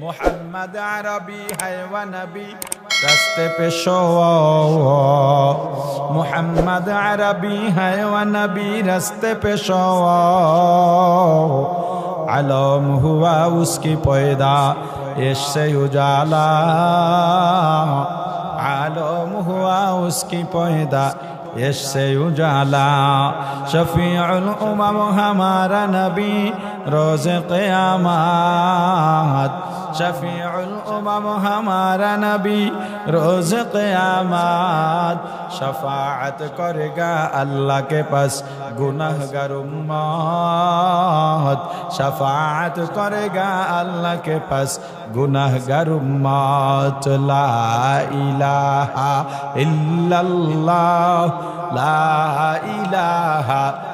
मोहम्मद अरबी है व नबी रस्ते पे शो मोहम्मद अरबी है व नबी रस्ते पे शो आलम हुआ उसकी पैदा इससे उजाला आलम हुआ उसकी पैदा इससे उजाला शफीउल उमम हमारा नबी रोज क़यामत শফিউল উমাম হামারা নবী, রোজ কেয়ামাত শফাত করেগা আল্লাহ কে পাস, গুনাহগার উম্মত শফাত করেগা আল্লাহ কে পাস, গুনাহগার উম্মত লা ইলাহা ইল্লাল্লাহ, লা ইলাহা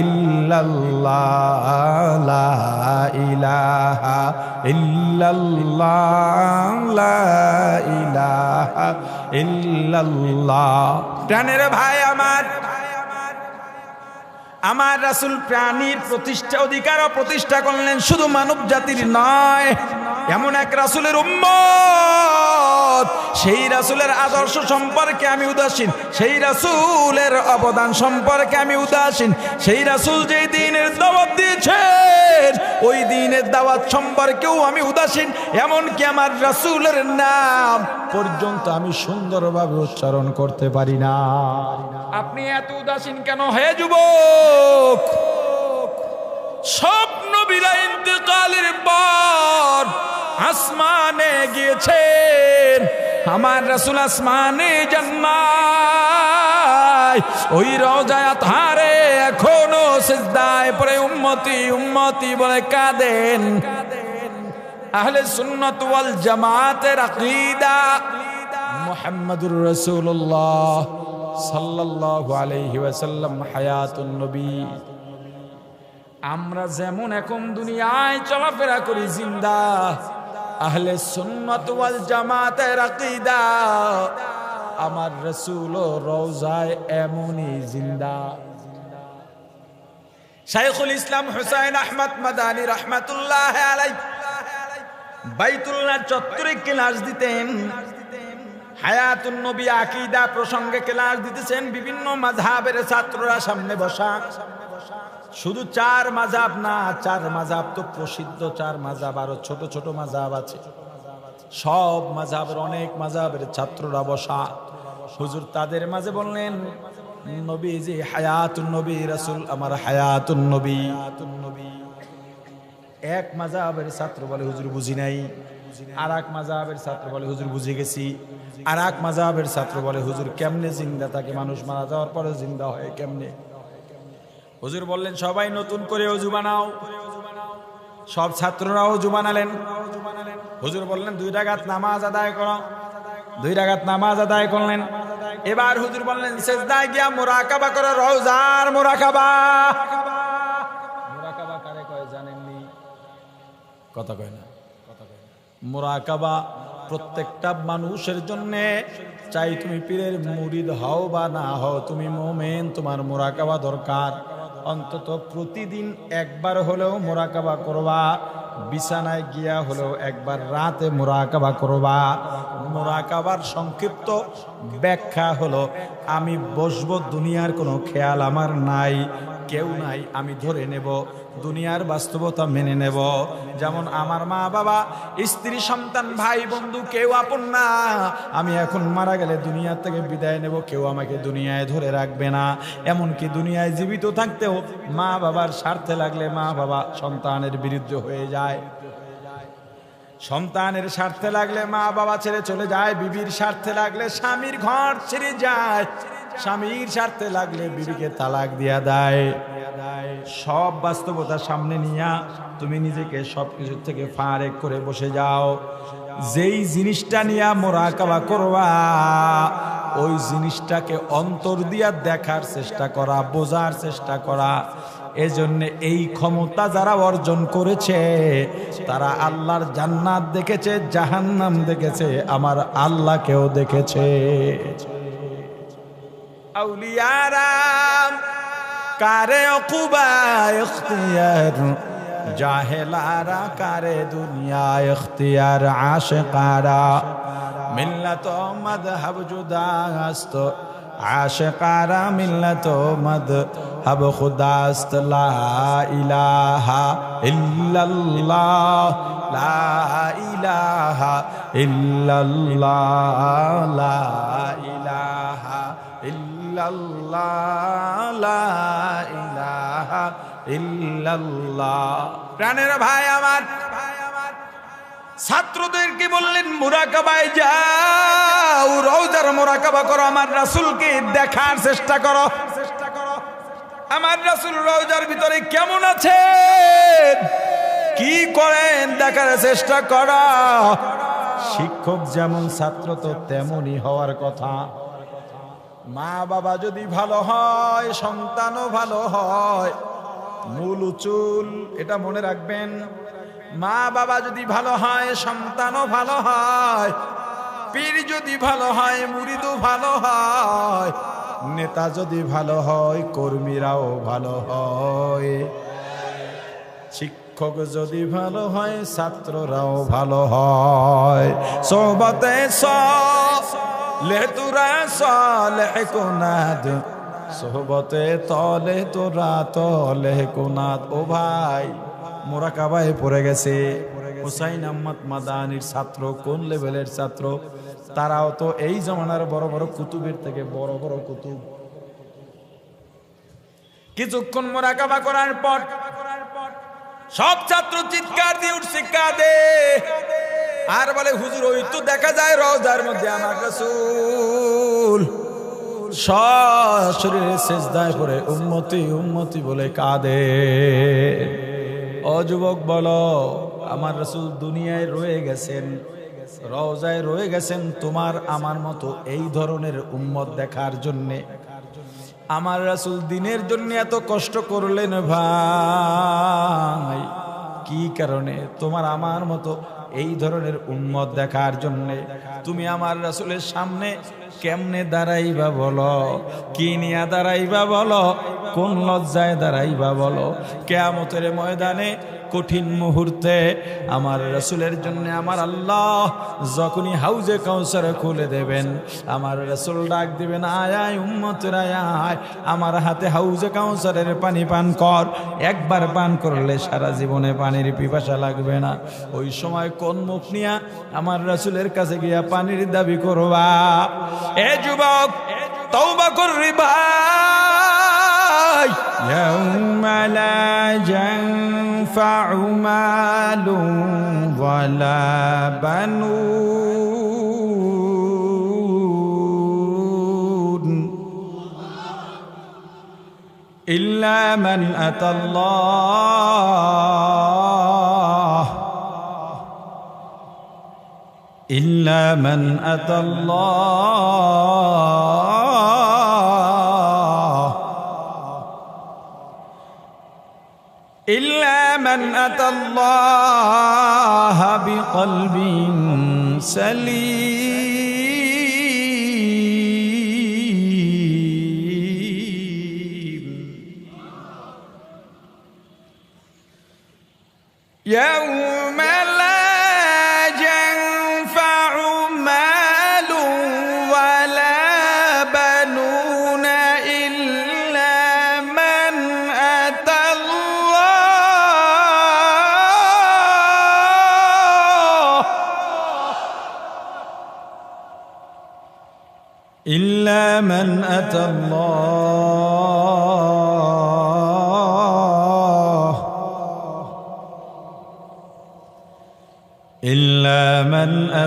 ইল্লাল্লাহ লা ইলাহা ইল্লাল্লাহ ভাই আমার আমার রাসূল প্রাণীর প্রতিষ্ঠা, অধিকার প্রতিষ্ঠা করলেন শুধু মানব জাতির নয়। এমন এক রাসূলের উম্মত, সেই রাসূলের আদর্শ সম্পর্কে আমি উদাসীন, সেই রাসুলের অবদান সম্পর্কে আমি উদাসীন, সেই রাসূল যেই দিনের দাওয়াত দিয়েছেন, ওই দিনের দাওয়াত সম্পর্কেও আমি উদাসীন, এমনকি আমার রাসূলের নাম পর্যন্ত আমি সুন্দরভাবে উচ্চারণ করতে পারি না। আপনি এত উদাসীন কেন? হয়ে যুবক সব নবীরা পর আসমানে গিয়েছেন আমার রাসূল আসমানে জন্মায় ওই রওজায় আতহারে এখনও সিজদায় পরে উম্মতি উম্মতি বলে কাঁদেন। আহলে সুন্নাত ওয়াল জামাতের আকীদা। মুহাম্মাদুর রাসূলুল্লাহ সাল্লাল্লাহু আলাইহি ওয়াসাল্লাম, হায়াতুন নবী। আমরা যেমন এখন দুনিয়ায় চলাফেরা করি জিন্দা, আহলে সুন্নাত ওয়াল জামাতের আকীদা। আমার রাসূল রওজায় এমনই জিন্দা। শাইখুল ইসলাম হুসাইন আহমদ মাদানী রহমাতুল্লাহ আলাই বাইতুল্লাহ চত্বরে ক্লাস দিতেন। হায়াতুন নবী আকীদা প্রসঙ্গে ক্লাস দিতেছেন বিভিন্ন মাযহাবের ছাত্ররা সামনে বসা। শুধু চার মাজাব না, চার মাজাব তো প্রসিদ্ধ, চার মাজাব আরও ছোট ছোট মাজাব আছে। সব মাজাবের অনেক মাজাবের ছাত্ররা বসা। হুজুর তাদের মাঝে বললেন নবী যে হায়াতুন নবী, রাসূল আমার হায়াতুন নবী নবী। এক মাজাবের ছাত্র বলে হুজুর বুঝি নাই আর এক মাজাবের ছাত্র বলে হুজুর বুঝে গেছি আর এক মাজাবের ছাত্র বলে হুজুর কেমনে জিন্দা থাকে, মানুষ মারা যাওয়ার পরে জিন্দা হয় কেমনে? হুজুর বললেন, সবাই নতুন করে অজু বানাও। সব ছাত্ররা অজু বানালেন। হুজুর বললেন, দুই রাগাত নামাজ আদায় করো। দুই রাগাত নামাজ আদায় করলেন। এবার হুজুর বললেন, সেজদায় গিয়া মোরাকাবা করো রওজার মোরাকাবা। কথা কয় না। মোরাকাবা প্রত্যেকটা মানুষের জন্য চাই তুমি পীরের মুরিদ হও বা না হও, তুমি মোমেন, তোমার মোরাকাবা দরকার। অন্তত প্রতিদিন একবার হলেও মোরাকাবা করবা, বিছানায় গিয়া হলেও একবার রাতে মোরাকাবা করবা। মোরাকাবার সংক্ষিপ্ত ব্যাখ্যা হলো, আমি বসবো দুনিয়ার কোনো খেয়াল আমার নাই কেউ নাই, আমি ধরে নেব, দুনিয়ার বাস্তবতা মেনে নেব। যেমন আমার মা বাবা, স্ত্রী, সন্তান, ভাই, বন্ধু, কেউ আপন না। আমি এখন মারা গেলে দুনিয়া থেকে বিদায় নেব, কেউ আমাকে দুনিয়ায় ধরে রাখবে না। এমনকি দুনিয়ায় জীবিত থাকতেও মা বাবার স্বার্থে লাগলে মা বাবা সন্তানের বিরুদ্ধে হয়ে যায়। সন্তানের স্বার্থে লাগলে মা বাবা ছেড়ে চলে যায়, বিবির স্বার্থে লাগলে স্বামীর ঘর ছেড়ে যায়। স্বামীর স্বার্থে লাগলে বিবিকে তালাক দিয়া দেয়। সব বাস্তবতা সামনে নিয়া তুমি নিজেকে সব কিছু থেকে ফারেক করে বসে যাও। যেই জিনিসটা নিয়া মোরাকাবা করবা, ওই জিনিসটাকে অন্তর দিয়া দেখার চেষ্টা করা, বোঝার চেষ্টা করা। এজন্য এই ক্ষমতা যারা অর্জন করেছে, তারা আল্লাহর জান্নাত দেখেছে, জাহান্নাম দেখেছে, আমার আল্লাহকেও দেখেছে। আউলিয়ারাম কারে অকুবা ইখতিয়ার? জাহেলারা, কারে দুনিয়া ইখতিয়ার? আশিকারা, মিল্লাত মাযহাব জুদাস্ত। আশিকারা, মিল্লাত মাযহাব খুদাস্ত। লা ইলাহা ইল্লাল্লাহ, লা ইলাহা ইল্লাল্লাহ, লা প্রাণের ভাই আমার। ছাত্রদেরকে বললেন? মুরাকাবায় যাও, রওজার মুরাকাবা করো, আমার রাসূলকে দেখার চেষ্টা করো। চেষ্টা করো আমার রাসুল রওজার ভিতরে কেমন আছেন কি করেন? দেখার চেষ্টা করো। শিক্ষক যেমন ছাত্র, তো তেমনই হওয়ার কথা। মা বাবা যদি ভালো হয়, সন্তানও ভালো হয়, মূল উচুল এটা মনে রাখবেন, মা বাবা যদি ভালো হয়, সন্তানও ভালো হয়, পীর যদি ভালো হয় মুরিদও ভালো হয়, নেতা যদি ভালো হয়, কর্মীরাও ভালো হয়। শিক্ষক যদি ভালো হয়, ছাত্ররাও ভালো হয়। সোবতে সব লেতুরা সলে কোনাদ, সোহবতে তলে তোরা তলে কোনাদ। ও ভাই মোরাকাবায় পড়ে গেছে। হুসাইন আহমদ মাদানির ছাত্র, কোন লেভেলের ছাত্র? তারাও তো এই জমানার বড় বড় কুতুবের থেকে বড় বড় কুতুব। কিছুক্ষণ মোরাকাবা করার পর সব ছাত্র চিৎকার দিয়ে উঠছে, কাঁদে। আর বলে, হুজুর, ওই তো দেখা যায় রোজার মধ্যে আমার রাসূল। শরীরে শেষদায় পড়ে উন্মতি উন্মতি বলে কাঁদে। ও যুবক, বলো, আমার রাসূল দুনিয়ায় রয়ে গেছেন, রওজায় রয়ে গেছেন তোমার আমার মতো এই ধরনের উম্মত দেখার জন্যে। আমার রাসূল দিনের জন্য এত কষ্ট করলেন ভাই। কি কারণে? তোমার আমার মতো এই ধরনের উন্মত দেখার জন্যে তুমি আমার রাসুলের সামনে কেমনে দাঁড়াইবা বলো? কি নিয়ে দাঁড়াইবা বলো? কোন লজ্জায় দাঁড়াইবা বলো? কেয়ামতের ময়দানে কঠিন মুহূর্তে আমার রসুলের জন্য আমার আল্লাহ যখনই হাউজে কাউসার খুলে দেবেন আমার রসুল ডাক দিবেন আয় আয় উম্মতের আয় আয় আমার হাতে হাউজে কাউসারের পানি পান কর একবার পান করলে সারা জীবনে পানির পিপাসা লাগবে না ওই সময় কোন মুখ নিয়া আমার রসুলের কাছে গিয়া পানির দাবি করবা এ যুবক তওবা করবি ভাই يوم لا ينفع مال ولا بنون إلا من أتى الله. إلا من أتى الله. من أتى الله بقلب سليم.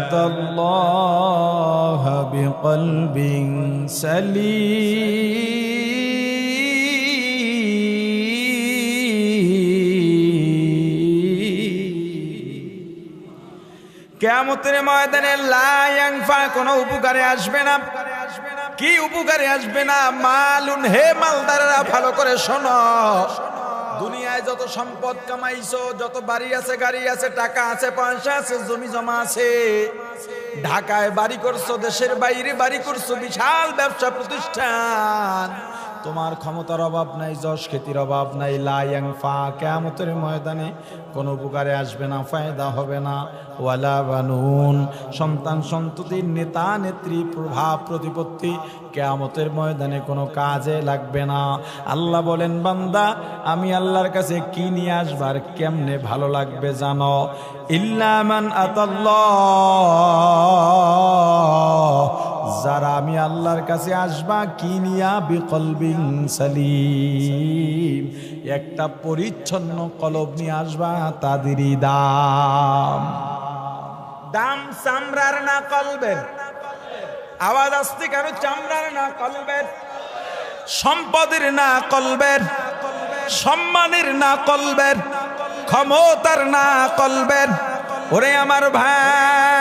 أتى الله بقلب سليم কেমতের ময়দানে লায়াংফা কোনো উপকারে আসবে না কি উপকারে আসবে না মালুন হে মালদারেরা ভালো করে শোনো যত সম্পদ কামাইছো, যত বাড়ি আছে, গাড়ি আছে, টাকা আছে, পয়সা আছে, জমি জমা আছে। ঢাকায় বাড়ি করছ, দেশের বাইরে বাড়ি করছ, বিশাল ব্যবসা প্রতিষ্ঠান। তোমার ক্ষমতার অভাব নাই, যশ খ্যাতির অভাব নাই লাইয়াং ফা কেমতের ময়দানে কোনো উপকারে আসবে না, ফায়দা হবে না। ওয়ালা বানুন, সন্তান সন্ততির নেতা, নেত্রী, প্রভাব, প্রতিপত্তি, কেয়ামতের ময়দানে কোনো কাজে লাগবে না। আল্লাহ বলেন, বান্দা, আমি আল্লাহর কাছে কি নিয়ে আসবার কেমনে ভালো লাগবে জানো? ইল্লামান আতাল্লাহ। আমি আল্লাহর কাছে আসবা কিনিয়া বিকলবিং সালিম? একটা পরিচ্ছন্ন কলব নিয়ে আসবা, তাদেরই দাম। দাম চামড়ার না কলবের? আওয়াজ আসতে কেন? চামড়ার না কলবের? সম্পদের না কলবের? সম্মানের না কলবের? ক্ষমতার না কলবের? ওরে আমার ভাই।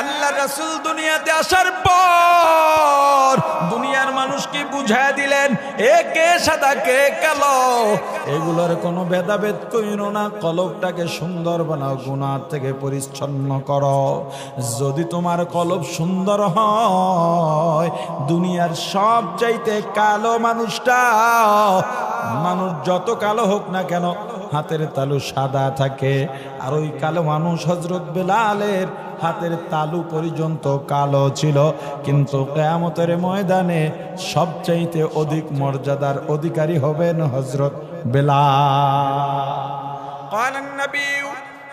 আল্লাহ রাসূল দুনিয়াতে আসার পর দুনিয়ার মানুষকে বুঝায় দিলেন, এ কে সাদা, কে কালো? এগুলোর কোনো ভেদাভেদ কইরো না, কলবটাকে সুন্দর বানাও, গুনার থেকে পরিচ্ছন্ন করো। যদি তোমার কলব সুন্দর হয়, দুনিয়ার সব চাইতে কালো মানুষটা, মানুষ যত কালো হোক না কেন, হাতের তালু সাদা থাকে। আর ওই কালো মানুষ হজরত বেলালের হাতের তালু পর্যন্ত কালো ছিল কিন্তু কেয়ামতের ময়দানে সবচাইতে অধিক মর্যাদার অধিকারী হবেন হজরত বেলাল قال النبي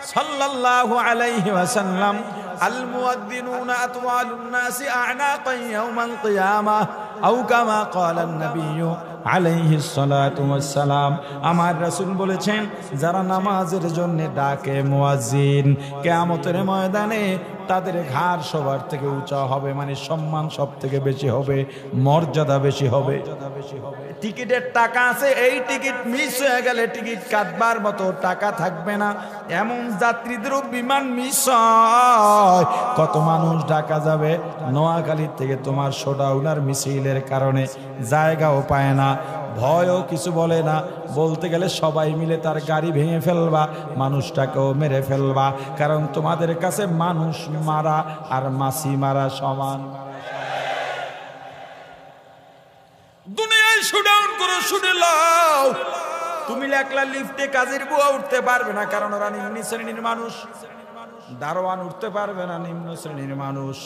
صلى الله عليه وسلم المؤذنون أطوال الناس أعناقا يوم القيامة أو كما قال النبي আলাইহিসালাম আমার রাসুল বলেছেন যারা নামাজের জন্য ডাকে মুয়াজিন কেয়ামতের ময়দানে তাদের ঘাড় সবার থেকে উঁচা হবে মানে সম্মান সব থেকে বেশি হবে, মর্যাদা বেশি হবে। টিকিটের টাকা আছে, এই টিকিট মিস হয়ে গেলে টিকিট কাটবার মতো টাকা থাকবে না। এমন যাত্রীদেরও বিমান মিস হয়। কত মানুষ ঢাকা যাবে? নোয়াখালীর থেকে তোমার সোডাউনার মিছিলের কারণে জায়গাও পায় না। ভয়ও কিছু বলে না। বলতে গেলে সবাই মিলে তার গাড়ি ভেঙে ফেলবা, মানুষটাকেও মেরে ফেলবা। কারণ তোমাদের কাছে মানুষ মারা আর মাসি মারা সমান। দুনিয়ায় শুডাউন করো শুনে লাও। তুমি একলা লিফটে কাজের বুয়া উঠতে পারবে না, কারণ ওরা নিম্ন শ্রেণির মানুষ। দারোয়ান উঠতে পারবে না, নিম্ন শ্রেণির মানুষ।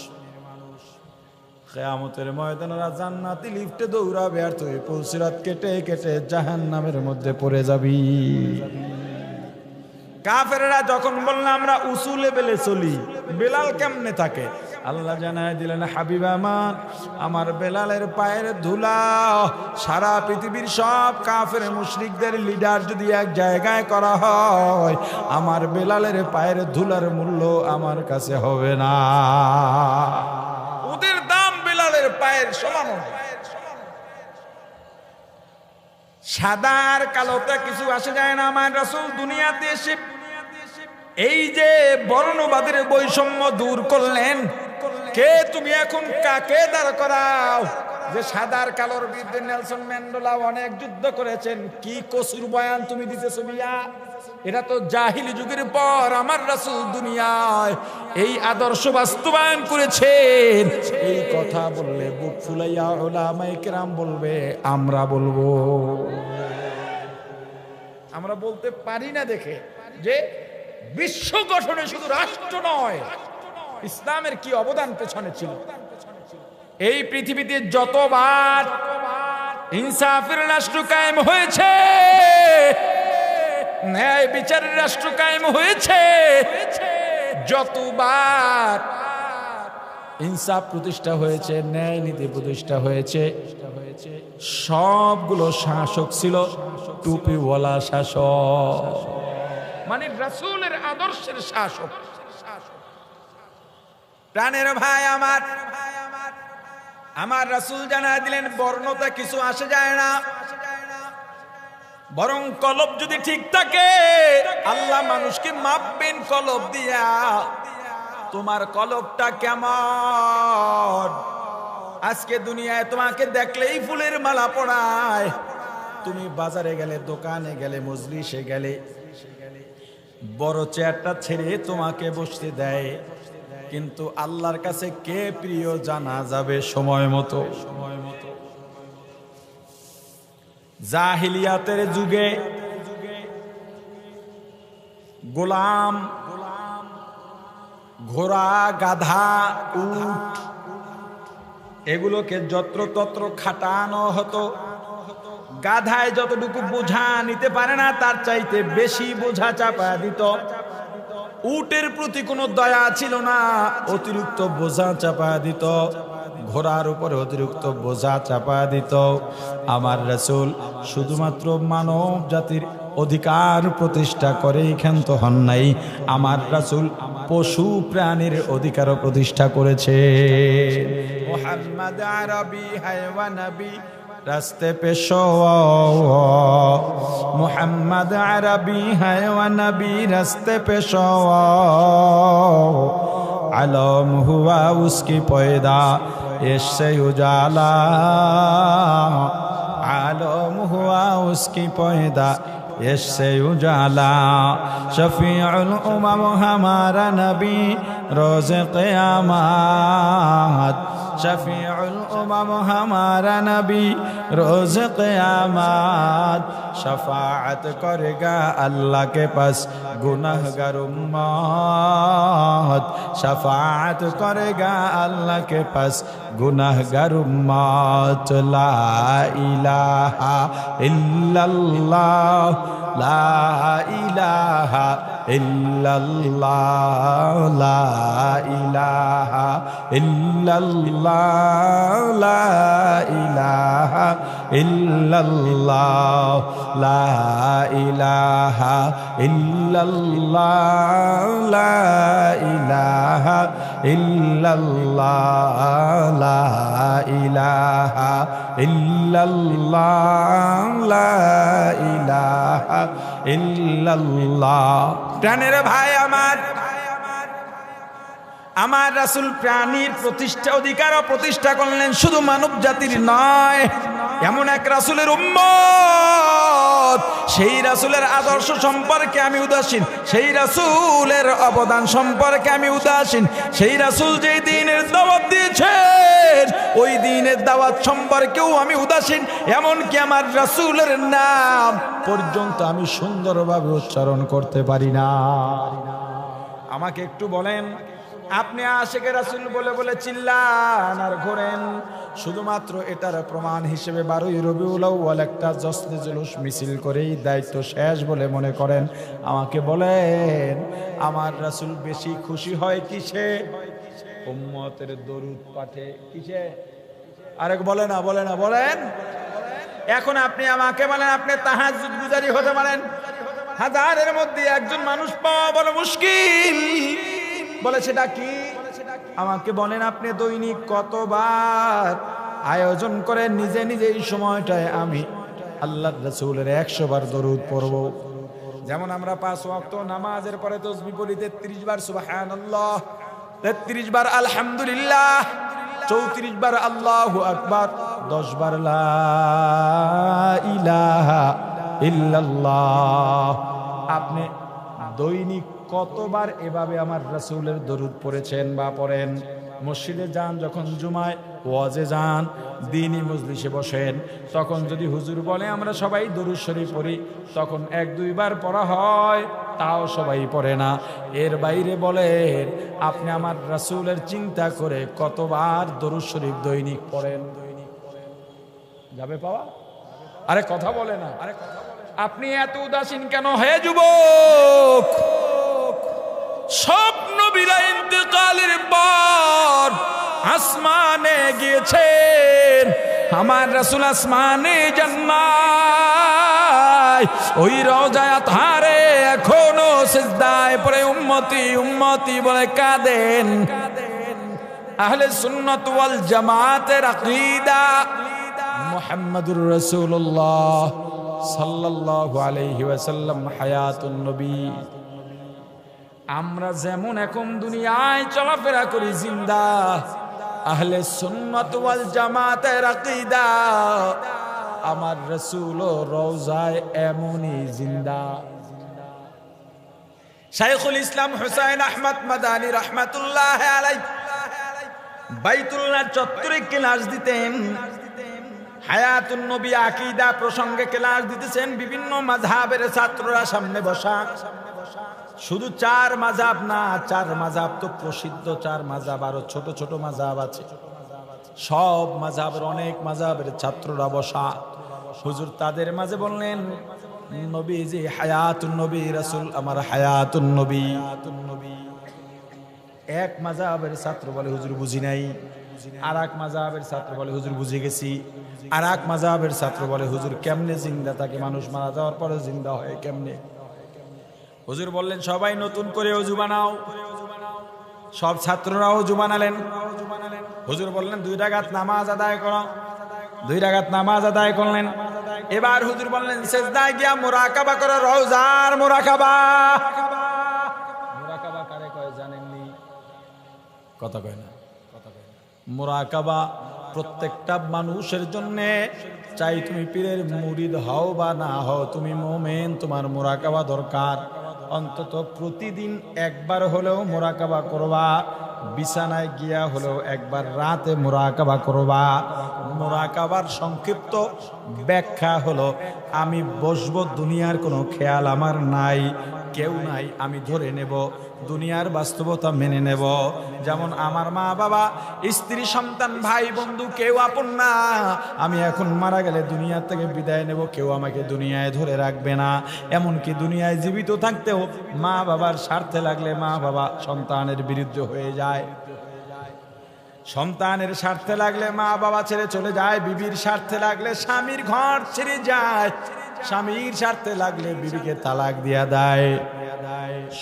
কেয়ামতের ময়দানে ওরা জান্নাতি লিফটে দৌড়াবে, আর তুই পুলসিরাত কেটে কেটে জাহান নামের মধ্যে পড়ে যাবি। কাফেররা যখন বললাম আমরা উঁচু লেভেলে চলি, বেলাল কেমনে থাকে আল্লাহ জানায় দিলেন, হাবিব আমার আমার বেলালের পায়ের ধুলা, সারা পৃথিবীর সব কাফের মুশরিকদের লিডার যদি এক জায়গায় করা হয়, আমার বেলালের পায়ের ধুলার মূল্য আমার কাছে হবে না ওদের দাম বেলালের পায়ের সমান। সাদা আর কালোতে কিছু আসে যায় না, আমার রাসূল দুনিয়াতে এসে এই যে বর্ণবাদের বৈষম্য দূর করলেন, কে তুমি এখন কাকে দাঁড় করাও? যে সাদার কালোর বিরুদ্ধে নেলসন ম্যান্ডেলা অনেক যুদ্ধ করেছেন, কি কসুর বয়ান তুমি দিতেছ মিয়া? এটা তো জাহিলি যুগের পর আমার রাসূল দুনিয়ায়। এই আদর্শ বাস্তবায়ন করেছেন। এই কথা বললে বুক ফুলাইয়া ওলামায়ে কেরাম বলবে, আমরা বলব। আমরা বলতে পারি না দেখে যে বিশ্ব গঠনে শুধু রাষ্ট্র নয়, ইসলামের কি অবদান পেছনে ছিল? এই পৃথিবীতে যতবার ইনসাফের রাষ্ট্র কায়েম হয়েছে, ন্যায় বিচারের রাষ্ট্র কায়েম হয়েছে, যতবার ইনসাফ প্রতিষ্ঠা হয়েছে, ন্যায় নীতি প্রতিষ্ঠা হয়েছে, সবগুলো শাসক ছিল টুপিওয়ালা শাসক। মানে রাসূলের আদর্শের শাসক। প্রাণের ভাই আমার আমার রাসূল জানা দিলেন, বর্ণতা কিছু আসে যায় না। বরং কলব যদি ঠিক থাকে, আল্লাহ মানুষকে মাপবেন কলব দিয়া। তোমার কলবটা কেমন? আজকে দুনিয়ায় তোমাকে দেখলেই ফুলের মালা পড়ায়। তুমি বাজারে গেলে, দোকানে গেলে, মজলিসে গেলে বড় চেয়ারটা ছেড়ে তোমাকে বসতে দেয়। কিন্তু আল্লাহর কাছে কে প্রিয় জানা যাবে সময় মতো? সময় মতো জাহিলিয়াতের যুগে গোলাম, ঘোড়া, গাধা, উট, এগুলোকে যত্রতত্র খাটানো হতো। গাধায় যতটুকু বোঝা নিতে পারে না, তার চাইতে বেশি বোঝা চাপা দিত। উটের প্রতি কোনো দয়া ছিল না, অতিরিক্ত বোঝা চাপা দিত। ঘোড়ার উপরে অতিরিক্ত বোঝা চাপা দিত। আমার রসুল শুধুমাত্র মানব জাতির অধিকার প্রতিষ্ঠা করেই ক্ষান্ত হন নাই। আমার রাসুল পশু প্রাণীর অধিকারও প্রতিষ্ঠা করেছে মোহাম্মদ আরবি রাস্তে পেশো মোহাম্মদ আরবি হ্যায় রাস্তে পেশো আলম হুয়া উসকি পয়দা এসে উজালা। আলম হুয়া উসকি পয়দা এসে উজালা। শফি আল উমা হামারা নবী, রোজ কেয়ামা شفيع الأمم همار نبي روز قيامات शफाअत करेगा अल्लाह के पास गुनहगार उम्मत शफाअत करेगा अल्लाह के पास गुनहगार उम्मत ला इलाहा इल्लल्लाह ला इलाहा इल्लल्लाह ला इलाहा इल्लल्लाह ला इलाहा ইল্লাল্লাহ, লা ইলাহা ইল্লাল্লাহ, লা ইলাহা ইল্লাল্লাহ, লা ইলাহা ইল্লাল্লাহ, লা ইলাহা ইল্লাল্লাহ। প্রাণের ভাই আমার আমার রাসুল প্রাণীর প্রতিষ্ঠা, অধিকার প্রতিষ্ঠা করলেন শুধু মানব জাতির নয়। এমন এক রাসুলের উম্মত, সেই রাসুলের আদর্শ সম্পর্কে আমি উদাসীন, সেই রাসুলের অবদান সম্পর্কে আমি উদাসীন, সেই রাসুল যেই দিনের দাওয়াত দিয়েছেন, ওই দিনের দাওয়াত সম্পর্কেও আমি উদাসীন, এমনকি আমার রাসুলের নাম পর্যন্ত আমি সুন্দরভাবে উচ্চারণ করতে পারি না। আমাকে একটু বলেন আপনি আশেকে রাসুল বলে বলে চিল্লান আর ঘোরেন। শুধুমাত্র এটার প্রমাণ হিসেবে বারোই রবিউল একটা জশ্নে জুলুস মিছিল করেই দায়িত্ব শেষ বলে মনে করেন। আমাকে বলেন, আমার রাসুল বেশি খুশি হয় কিসে? উম্মতের দরুদ পাঠে কিসে? আরেক বলে না বলে না, বলেন। এখন আপনি আমাকে বলেন, আপনি তাহাজ গুজারি হতে পারেন। হাজারের মধ্যে একজন মানুষ পাওয়া বড় মুশকিল। বলে, সেটা কি? আমাকে বলেন, আপনি দৈনিক কতবার আয়োজন করে নিজে নিজে এই সময়টায় আমি আল্লাহ রসুলের একশো বার দরুদ পড়ব? যেমন আমরা পাঁচ ওয়াক্ত নামাজের পরে তসবি পড়ি, তেত্রিশ বার আল্লাহ তেত্রিশ বার আলহামদুলিল্লাহ, চৌত্রিশ বার আল্লাহ আকবার, দশ বার ইলাহা ইল্লাল্লাহ। আপনি দৈনিক কতবার এভাবে আমার রাসূলের দরুদ পড়েছেন বা পড়েন? মসজিদে যান, যখন জুমায়, ওয়াজে যান, দিনই মজলিসে বসেন, তখন যদি হুজুর বলে আমরা সবাই দরুদ শরীফ পড়ি, তখন এক দুইবার পড়া হয়, তাও সবাই পড়ে না। এর বাইরে বলেন, আপনি আমার রাসূলের চিন্তা করে কতবার দরুদ শরীফ দৈনিক পড়েন? যাবে পাওয়া? আরে কথা বলে না। আরে কথা আপনি এত উদাসীন কেন? হয়ে যুবক! স্বপ্ন বিরা ইন্তেকালের পর আসমানে গিয়েছেন। আমার রাসূল আসমানে জান্নায় ওই রওজায় আতহারে এখনও সিজদায় পরে উম্মতি উম্মতি বলে কাঁদেন। আহলে সুন্নাত ওয়াল জামাতের আকীদা মুহাম্মাদুর রাসূলুল্লাহ সাল্লাল্লাহু আলাইহি ওয়াসাল্লাম হায়াতুন নবী। আমরা যেমন এখন দুনিয়ায় চলাফেরা করি জিন্দা, আহলে সুন্নাত ওয়াল জামাতের আমার রসুল ও রোজায় এমনই জিন্দা। শাইখুল ইসলাম হুসাইন আহমদ মাদানী রহমাতুল্লাহ আলাই বাইতুল্লাহ চত্বরে ক্লাস দিতেন। হায়াতুন নবী আকিদা প্রসঙ্গে ক্লাস দিতেছেন বিভিন্ন মাঝহাবের ছাত্ররা সামনে বসা। শুধু চার মাজাব না, চার মাজাব তো প্রসিদ্ধ, চার মাজাব আরও ছোট ছোট মাজাব আছে। সব মাজাবের অনেক মাজাবের ছাত্ররা বসা। হুজুর তাদের মাঝে বললেন নবী যে নবী, রাসূল আমার নবী। এক মাজাবের ছাত্র বলে, হুজুর বুঝি নাই। আর এক মাজাবের ছাত্র বলে, হুজুর বুঝে গেছি। আর এক মাজাবের ছাত্র বলে, হুজুর কেমনে জিন্দা থাকে? মানুষ মারা যাওয়ার পরে জিন্দা হয় কেমনে? হুজুর বললেন, সবাই নতুন করে অজু বানাও। সব ছাত্ররাও অজু বানালেন। হুজুর বললেন, দুই রাগাত নামাজ আদায় করো। দুই রাগাত নামাজ আদায় করলেন। এবার হুজুর বললেন, সেজদায় গিয়া মোরাকাবা করো, রওজার মোরাকাবা। মোরাকাবা কারে কয় জানেননি? কথা কয় না। কথা কয় না মোরাকাবা প্রত্যেকটা মানুষের জন্য, চাই তুমি পীরের মুরিদ হও বা না হও, তুমি মোমেন, তোমার মোরাকাবা দরকার। অন্তত প্রতিদিন একবার হলেও মোরাকাবা করবা। বিছানায় গিয়া হলেও একবার রাতে মোরাকাবা করবা। মোরাকাবার সংক্ষিপ্ত ব্যাখ্যা হলো, আমি বসবো, দুনিয়ার কোনো খেয়াল আমার নাই, কেউ নাই, আমি ধরে নেব। দুনিয়ার বাস্তবতা মেনে নেব। যেমন আমার মা বাবা, স্ত্রী, সন্তান, ভাই, বন্ধু, কেউ আপন না। আমি এখন মারা গেলে দুনিয়া থেকে বিদায় নেব, কেউ আমাকে দুনিয়ায় ধরে রাখবে না। এমনকি দুনিয়ায় জীবিত থাকতেও মা বাবার স্বার্থে লাগলে মা বাবা সন্তানের বিরুদ্ধে হয়ে যায়। সন্তানের স্বার্থে লাগলে মা বাবা ছেড়ে চলে যায়, বিবির স্বার্থে লাগলে স্বামীর ঘর ছেড়ে যায়। স্বামীর স্বার্থে লাগলে বিবিকে তালাক দিয়া দেয়।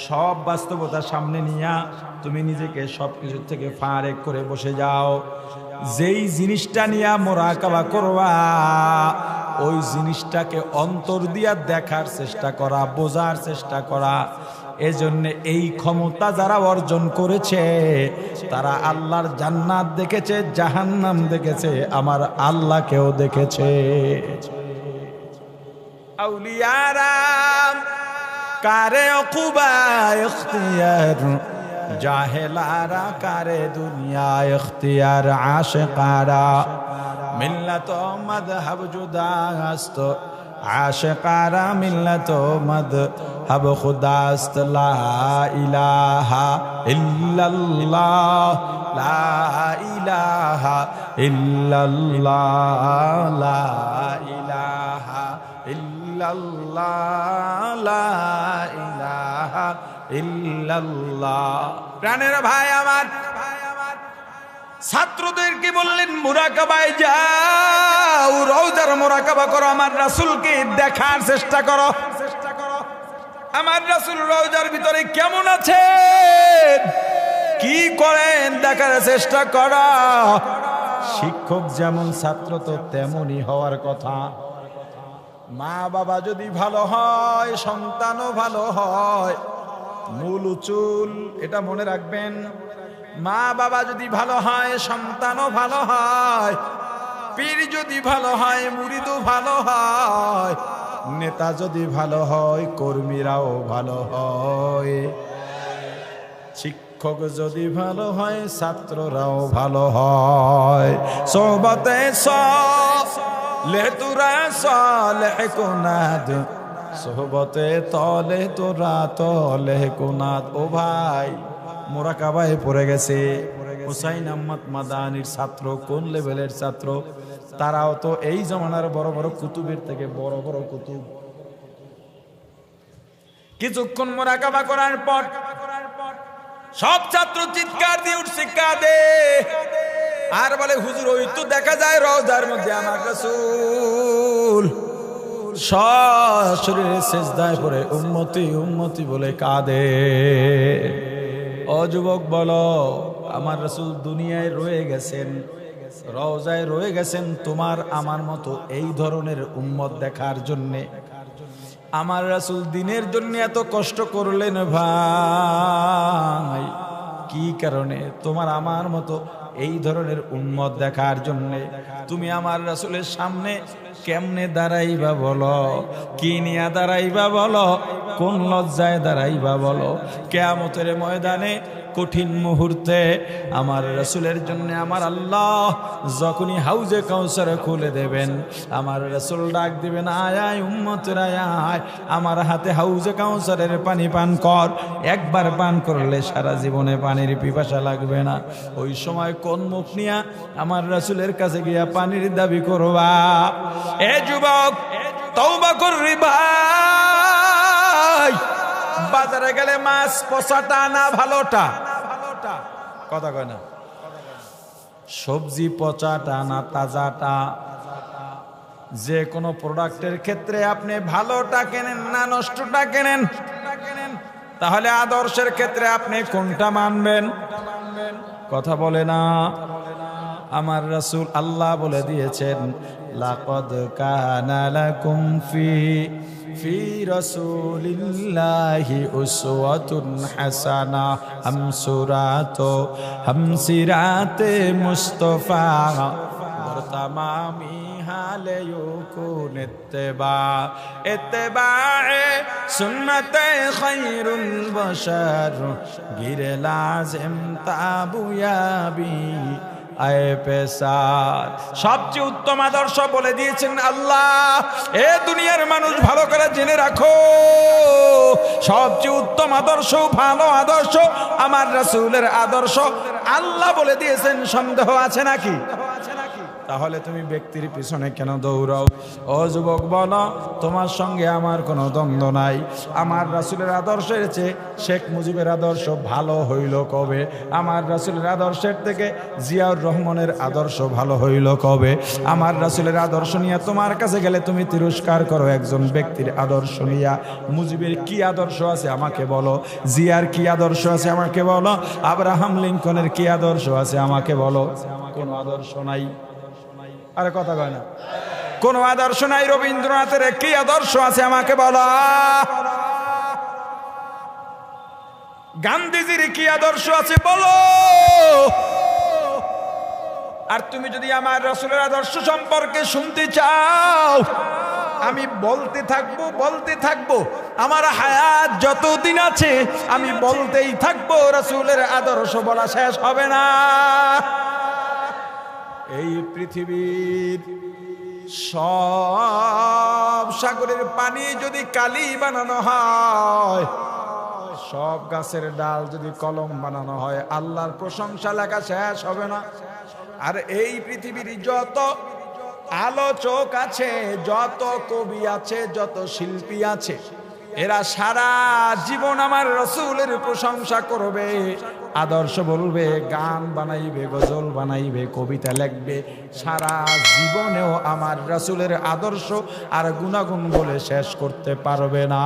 সব বাস্তবতা সামনে নিয়া তুমি নিজেকে সব কিছু থেকে ফারেক করে বসে যাও। যেই জিনিসটা নিয়া মোরাকাবা করবা, ওই জিনিসটাকে অন্তর দিয়া দেখার চেষ্টা করা, বোঝার চেষ্টা করা। এজন্য এই ক্ষমতা যারা অর্জন করেছে, তারা আল্লাহর জান্নাত দেখেছে, জাহান্নাম দেখেছে, আমার আল্লাহকেও দেখেছে। আউলিয়ারাম কারে অকুবা ইখতিয়ার? জাহেলারা, কারে দুনিয়া ইখতিয়ার? আশিকারা, মিল্লাত মাযহাব জুদাস্ত। আশিকারা, মিল্লাত মাযহাব খুদাস্ত। লা ইলাহা ইল্লাল্লাহ, লা ইলাহা ইল্লাল্লাহ, লা প্রাণের ভাই আমার। ছাত্রদেরকে বললেন, মুরাকাবায় যাও, রওজার মুরাকাবা করো, আমার রাসূলকে দেখার চেষ্টা করো। চেষ্টা আমার রাসূল রওজার ভিতরে কেমন আছে? কি করেন? দেখার চেষ্টা করো। শিক্ষক যেমন ছাত্র, তো তেমনই হওয়ার কথা। মা বাবা যদি ভালো হয়, সন্তানও ভালো হয়, মূল চুল, এটা মনে রাখবেন, মা বাবা যদি ভালো হয়, সন্তানও ভালো হয়, পীর যদি ভালো হয় মুরিদও ভালো হয়, নেতা যদি ভালো হয়, কর্মীরাও ভালো হয়। শিক্ষক যদি ভালো হয়, ছাত্ররাও ভালো হয়। সোবতে লেতুরা সলে কোনাদ, সোহবতে তলে তোরা তলে কোনাদ। ও ভাই, মোরা কাবায় পড়ে গেছে। হুসাইন আহমদ মাদানির ছাত্র, কোন লেভেলের ছাত্র? তারাও তো এই জমানার বড় বড় কুতুবের থেকে বড় বড় কুতুব। কিছুক্ষণ মোরাকাবা করার পর সব ছাত্র চিৎকার দিয়ে উঠছে, কাঁদে। আর বলে, হুজুর, ওই তো দেখা যায় রওজার মধ্যে আমার রাসূল। শরীরে শেষদায় পরে উন্মতি উন্মতি বলে কাঁদে। ও যুবক, বলো, আমার রাসূল দুনিয়ায় রয়ে গেছেন, রওজায় রয়ে গেছেন তোমার আমার মতো এই ধরনের উম্মত দেখার জন্যে। আমার রাসূল দিনের জন্য এত কষ্ট করলেন ভাই। কি কারণে? তোমার আমার মতো এই ধরনের উন্মত দেখার জন্য তুমি আমার রাসুলের সামনে কেমনে দাঁড়াইবা বলো? কি নিয়ে দাঁড়াইবা বলো? কোন লজ্জায় দাঁড়াইবা বলো? কেয়ামতের ময়দানে কঠিন মুহূর্তে আমার রসুলের জন্য আমার আল্লাহ যখনই হাউজে কাউসার খুলে দেবেন, আমার রসুল ডাক দিবেন, আয় আয় উম্মতের, আয় আমার হাতে হাউজে কাউসারের পানি পান কর, একবার পান করলে সারা জীবনে পানির পিপাসা লাগবে না। ওই সময় কোন মুখ নিয়া আমার রসুলের কাছে গিয়া পানির দাবি করবা? এ যুবক, তওবা করবি বাজারে গেলে মাছ পচাটা না ভালোটা? কথা কয় না। সবজি পচাটা না তাজাটা? যে কোনো প্রোডাক্টের ক্ষেত্রে আপনি ভালোটা কেনেন না নষ্টটা কেনেন, তাহলে আদর্শের ক্ষেত্রে আপনি কোনটা মানবেন? কথা বলে না। আমার রাসূল আল্লাহ বলে দিয়েছেন, লাকদ কানা লাকুম ফি في رسول الله أسوة حسنة هم سرات هم سرات مصطفى تمامی حال يكون اتباع اتباع سنة خير البشر غير لازم تابو يا بي আয় সবচেয়ে উত্তম আদর্শ বলে দিয়েছেন আল্লাহ। এ দুনিয়ার মানুষ ভালো করে জেনে রাখো। সবচেয়ে উত্তম আদর্শ, ভালো আদর্শ, আমার রাসুলের আদর্শ। আল্লাহ বলে দিয়েছেন, সন্দেহ আছে নাকি? তাহলে তুমি ব্যক্তির পিছনে কেন দৌড়াও? ও যুবক বল, তোমার সঙ্গে আমার কোনো দ্বন্দ্ব নাই। আমার রাসুলের আদর্শের চেয়ে শেখ মুজিবের আদর্শ ভালো হইল কবে? আমার রাসুলের আদর্শের থেকে জিয়াউর রহমানের আদর্শ ভালো হইল কবে? আমার রাসুলের আদর্শ নিয়ে তোমার কাছে গেলে তুমি তিরস্কার করো একজন ব্যক্তির আদর্শ নিয়া। মুজিবের কি আদর্শ আছে আমাকে বলো? জিয়ার কি আদর্শ আছে আমাকে বলো? আব্রাহাম লিঙ্কনের কি আদর্শ আছে আমাকে বলো? কোনো আদর্শ নাই। আরে কথা কয় না। কোন আদর্শ নাই রবীন্দ্রনাথের, কি আদর্শ আছে আমাকে বলা? গান্ধীজির কি আদর্শ আছে বলো? আর তুমি যদি আমার রসুলের আদর্শ সম্পর্কে শুনতে চাও, আমি বলতে থাকব বলতে থাকব। আমার হায়াত যতদিন আছে, আমি বলতেই থাকব, রসুলের আদর্শ বলা শেষ হবে না। এই পৃথিবীর সব সাগরের পানি যদি কালি বানানো হয়, সব গাছের ডাল যদি কলম বানানো হয়, আল্লাহর প্রশংসা লেখা শেষ হবে না। আর এই পৃথিবীর যত আলোচক আছে, যত কবি আছে, যত শিল্পী আছে, এরা সারা জীবন আমার রসুলের প্রশংসা করবে। আদর্শ বলবে, গান বানাইবে, গজল বানাইবে, কবিতা লেখবে। সারা জীবনেও আমার রসুলের আদর্শ আর গুণাগুণ বলে শেষ করতে পারবে না।